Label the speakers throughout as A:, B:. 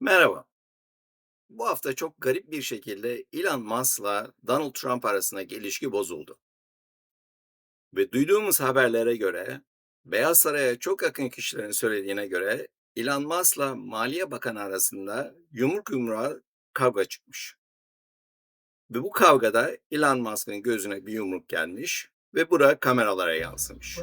A: Merhaba. Bu hafta çok garip bir şekilde Elon Musk'la Donald Trump arasındaki ilişki bozuldu. Ve duyduğumuz haberlere göre, Beyaz Saray'a çok yakın kişilerin söylediğine göre Elon Musk'la Maliye Bakanı arasında yumruk yumruğa kavga çıkmış. Ve bu kavgada Elon Musk'ın gözüne bir yumruk gelmiş ve bu da kameralara yansımış.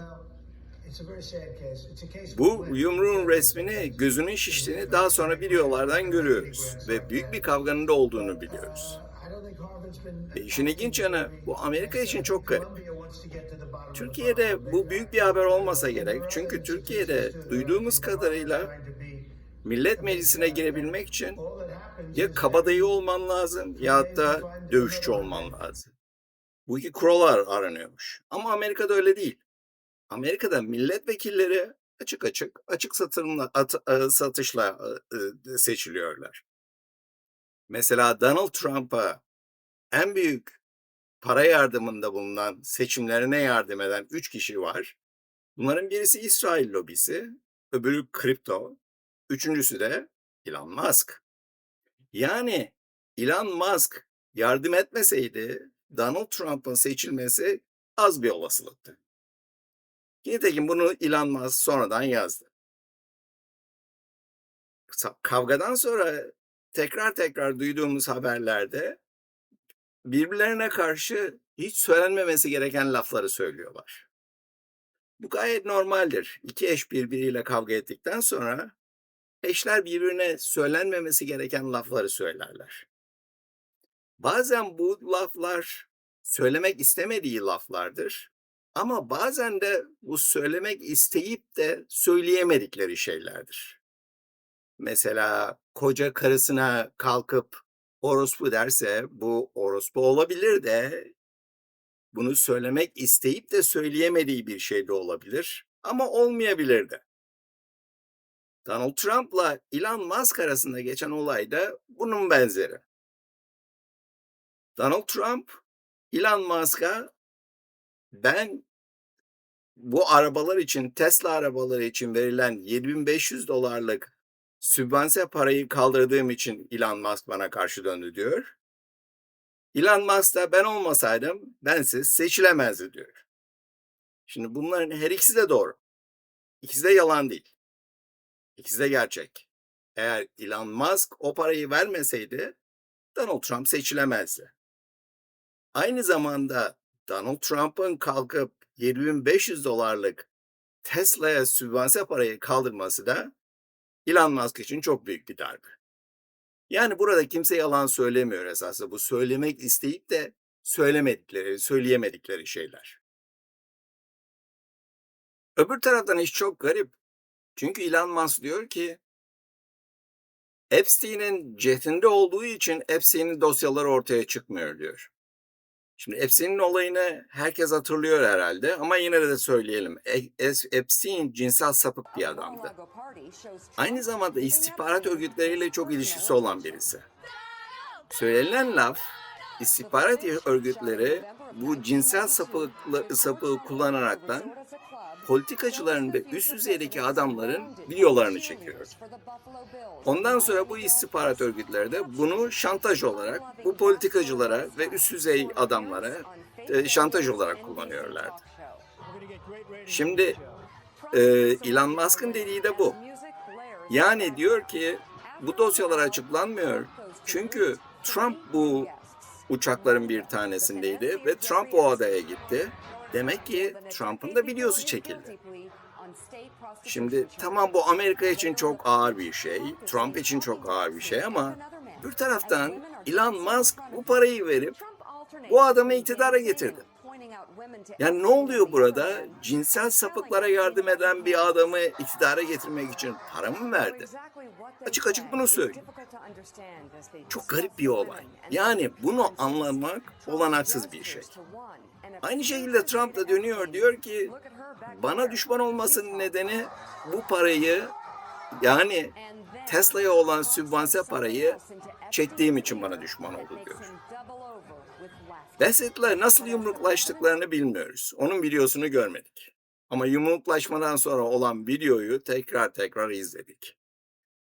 A: Bu yumruğun resmini, gözünün şiştiğini daha sonra videolardan görüyoruz ve büyük bir kavganın da olduğunu biliyoruz. Ve işin ilginç yanı bu Amerika için çok garip. Türkiye'de bu büyük bir haber olmasa gerek çünkü Türkiye'de duyduğumuz kadarıyla Millet Meclisi'ne girebilmek için ya kabadayı olman lazım ya da dövüşçü olman lazım. Bu iki kurallar aranıyormuş. Ama Amerika'da öyle değil. Amerika'da milletvekilleri açık açık, açık satırla, at- e, satışla e, e, seçiliyorlar. Mesela Donald Trump'a en büyük para yardımında bulunan, seçimlerine yardım eden üç kişi var. Bunların birisi İsrail lobisi, öbürü kripto, üçüncüsü de Elon Musk. Yani Elon Musk yardım etmeseydi Donald Trump'ın seçilmesi az bir olasılıktı. Nitekim bunu Elon Musk sonradan yazdı. Kavgadan sonra tekrar tekrar duyduğumuz haberlerde birbirlerine karşı hiç söylenmemesi gereken lafları söylüyorlar. Bu gayet normaldir. İki eş birbiriyle kavga ettikten sonra eşler birbirine söylenmemesi gereken lafları söylerler. Bazen bu laflar söylemek istemediği laflardır. Ama bazen de bu söylemek isteyip de söyleyemedikleri şeylerdir. Mesela koca karısına kalkıp orospu derse bu orospu olabilir de bunu söylemek isteyip de söyleyemediği bir şey de olabilir ama olmayabilir de. Donald Trump'la Elon Musk arasında geçen olay da bunun benzeri. Donald Trump Elon Musk'a ben bu arabalar için Tesla arabaları için verilen 7500 dolarlık sübvanse parayı kaldırdığım için Elon Musk bana karşı döndü diyor. Elon Musk da ben olmasaydım bensiz seçilemezdi diyor. Şimdi bunların her ikisi de doğru. İkisi de yalan değil. İkisi de gerçek. Eğer Elon Musk o parayı vermeseydi Donald Trump seçilemezdi. Aynı zamanda Donald Trump'ın kalkıp 7500 dolarlık Tesla'ya sübvanse parayı kaldırması da Elon Musk için çok büyük bir darbe. Yani burada kimse yalan söylemiyor esasında. Bu söylemek isteyip de söylemedikleri, söyleyemedikleri şeyler. Öbür taraftan iş çok garip. Çünkü Elon Musk diyor ki Epstein'in cehdinde olduğu için Epstein'in dosyaları ortaya çıkmıyor diyor. Şimdi Epstein'in olayını herkes hatırlıyor herhalde ama yine de söyleyelim. E- Epstein cinsel sapık bir adamdı. Aynı zamanda istihbarat örgütleriyle çok ilişkisi olan birisi. Söylenen laf, istihbarat örgütleri bu cinsel sapıklı, sapığı kullanaraktan politikacıların ve üst düzeydeki adamların videolarını çekiyor. Ondan sonra bu istihbarat örgütleri de bunu şantaj olarak bu politikacılara ve üst düzey adamlara e, şantaj olarak kullanıyorlardı. Şimdi e, Elon Musk'ın dediği de bu. Yani diyor ki bu dosyalar açıklanmıyor. Çünkü Trump bu uçakların bir tanesindeydi ve Trump o adaya gitti. Demek ki Trump'ın da videosu çekildi. Şimdi tamam bu Amerika için çok ağır bir şey, Trump için çok ağır bir şey ama bir taraftan Elon Musk bu parayı verip bu adamı iktidara getirdi. Yani ne oluyor burada? Cinsel sapıklara yardım eden bir adamı iktidara getirmek için para mı verdi? Açık açık bunu söylüyor. Çok garip bir olay. Yani bunu anlamak olanaksız bir şey. Aynı şekilde Trump da dönüyor diyor ki bana düşman olmasının nedeni bu parayı yani Tesla'ya olan sübvanse parayı çektiğim için bana düşman oldu diyor. Bassett'la nasıl yumruklaştıklarını bilmiyoruz. Onun videosunu görmedik. Ama yumruklaşmadan sonra olan videoyu tekrar tekrar izledik.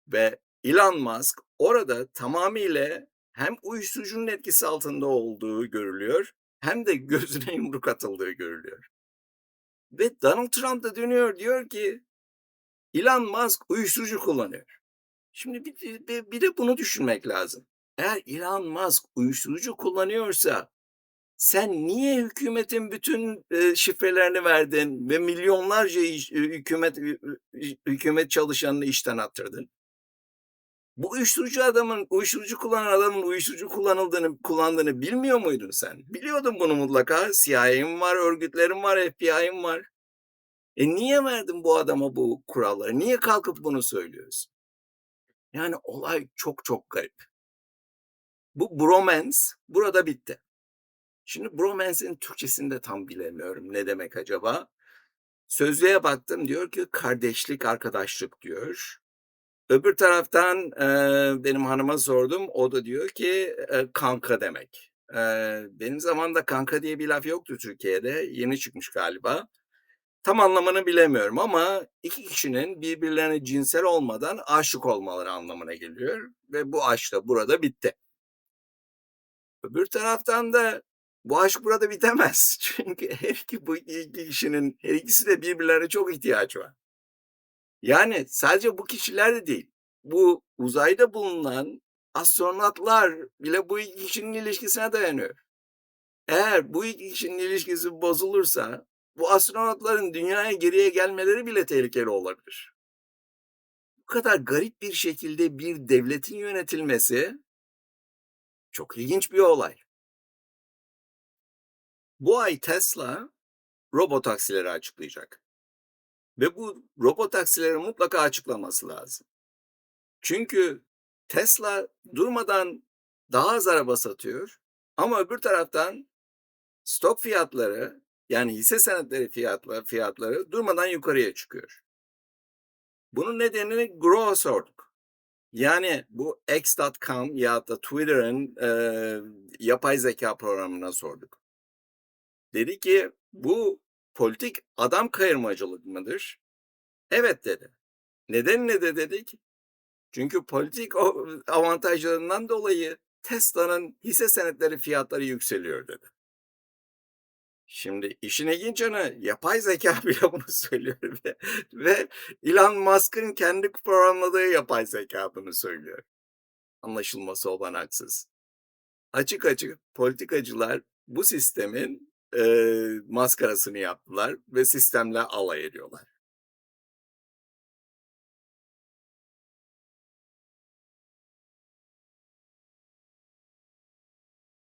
A: Ve Elon Musk orada tamamıyla hem uyuşturucunun etkisi altında olduğu görülüyor hem de gözüne yumruk atıldığı görülüyor. Ve Donald Trump da dönüyor diyor ki Elon Musk uyuşturucu kullanıyor. Şimdi bir, bir, bir de bunu düşünmek lazım. Eğer Elon Musk uyuşturucu kullanıyorsa sen niye hükümetin bütün e, şifrelerini verdin ve milyonlarca e, hükümet hü- hü- hükümet çalışanını işten attırdın? Bu uyuşturucu adamın, uyuşturucu kullanan adamın uyuşturucu kullanıldığını, kullandığını bilmiyor muydun sen? Biliyordun bunu mutlaka. CIA'm var, örgütlerim var, FBI'm var. E niye verdin bu adama bu kuralları? Niye kalkıp bunu söylüyorsun? Yani olay çok çok garip. Bu bromance burada bitti. Şimdi bromance'in Türkçesini de tam bilemiyorum. Ne demek acaba? Sözlüğe baktım diyor ki kardeşlik, arkadaşlık diyor. Öbür taraftan eee, benim hanıma sordum. O da diyor ki eee, kanka demek. Eee, benim zamanımda kanka diye bir laf yoktu Türkiye'de. Yeni çıkmış galiba. Tam anlamını bilemiyorum ama iki kişinin birbirlerine cinsel olmadan aşık olmaları anlamına geliyor. Ve bu aşk da burada bitti. Öbür taraftan da bu aşk burada bitemez. Çünkü her iki bu iki kişinin her ikisi de birbirlerine çok ihtiyaç var. Yani sadece bu kişiler de değil. Bu uzayda bulunan astronotlar bile bu iki kişinin ilişkisine dayanıyor. Eğer bu iki kişinin ilişkisi bozulursa bu astronotların dünyaya geriye gelmeleri bile tehlikeli olabilir. Bu kadar garip bir şekilde bir devletin yönetilmesi çok ilginç bir olay. Bu ay Tesla robotaksileri açıklayacak. Ve bu robotaksileri mutlaka açıklaması lazım. Çünkü Tesla durmadan daha az araba satıyor ama öbür taraftan stok fiyatları yani hisse senetleri fiyatları, fiyatları durmadan yukarıya çıkıyor. Bunun nedenini Grove'a sorduk. Yani bu X.com ya da Twitter'ın e, yapay zeka programına sorduk. Dedi ki bu politik adam kayırmacılık mıdır? Evet dedi. Neden ne de dedik? Çünkü politik avantajlarından dolayı Tesla'nın hisse senetleri fiyatları yükseliyor dedi. Şimdi işin ilginç yanı yapay zeka bile bunu söylüyor ve, ve Elon Musk'ın kendi programladığı yapay zeka bunu söylüyor. Anlaşılması olanaksız. Açık açık politikacılar bu sistemin maskarasını yaptılar ve sistemle alay ediyorlar.